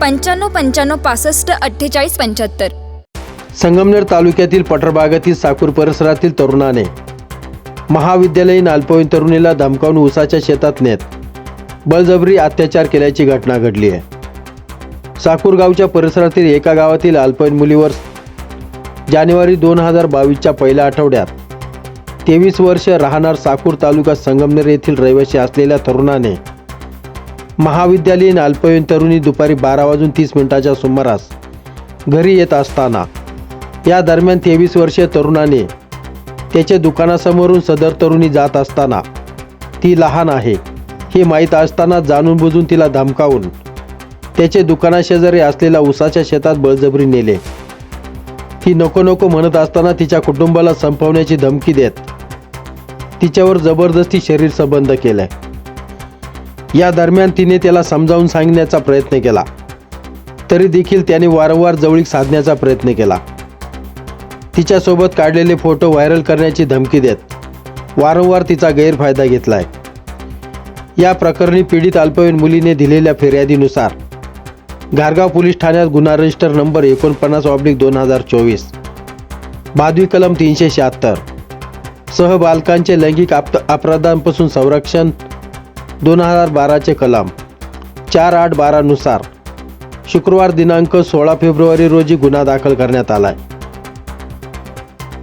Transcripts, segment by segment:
पंच्याण्णव पंच्याण्णव पासष्ट अठ्ठेचाळीस पंच्याहत्तर. संगमनेर तालुक्यातील पटरबागातील साकूर परिसरातील तरुणाने महाविद्यालयीन अल्पवयीन तरुणीला धमकावून उसाच्या शेतात नेत बळजबरी अत्याचार केल्याची घटना घडली आहे. साकूर गावच्या परिसरातील एका गावातील अल्पवयीन मुलीवर जानेवारी दोन हजार बावीसच्या पहिल्या आठवड्यात तेवीस वर्ष राहणार साकूर तालुका संगमनेर येथील रहिवासी असलेल्या तरुणाने महाविद्यालयीन अल्पवयीन तरुणी दुपारी बारा वाजून तीस मिनिटाच्या सुमारास घरी येत असताना या दरम्यान तेवीस वर्षीय तरुणाने त्याच्या दुकानासमोरून सदर तरुणी जात असताना ती लहान आहे. हे माहीत असताना जाणून बुजून तिला धमकावून त्याचे दुकानाशेजारी असलेल्या उसाच्या शेतात बळजबरी नेले. ती नको नको म्हणत असताना तिच्या कुटुंबाला संपवण्याची धमकी देत तिच्यावर जबरदस्ती शरीर संबंध केलाय. या दरम्यान तिने त्याला समजावून सांगण्याचा प्रयत्न केला. तरी देखील त्याने वारंवार जवळीक साधण्याचा प्रयत्न केला. तिच्यासोबत काढलेले फोटो व्हायरल करण्याची धमकी देत वारंवार तिचा गैरफायदा घेतलाय. या प्रकरणी पीडित अल्पवयीन मुलीने दिलेल्या फिर्यादीनुसार घारगाव पोलीस ठाण्यात गुन्हा रजिस्टर नंबर एकोणपन्नास ऑब्लिक दोन हजार चोवीस भादवी कलम तीनशे शहात्तर सह बालकांचे लैंगिक आप अपराधांपासून संरक्षण दोन हजार बाराचे कलाम चार आठ बारानुसार शुक्रवार दिनांक सोळा फेब्रुवारी रोजी गुन्हा दाखल करण्यात आलाय.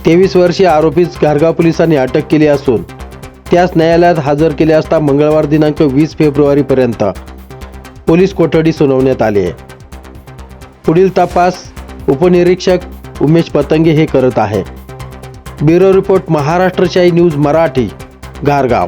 तेवीस वर्षीय आरोपीस घारगाव पोलिसांनी अटक केली असून त्यास न्यायालयात हजर केले असता मंगळवार दिनांक वीस फेब्रुवारीपर्यंत पोलीस कोठडी सुनावण्यात आली आहे. पुढील तपास उपनिरीक्षक उमेश पतंगे हे करत आहे. Bureau report Maharashtrashahi news Marathi घारगाव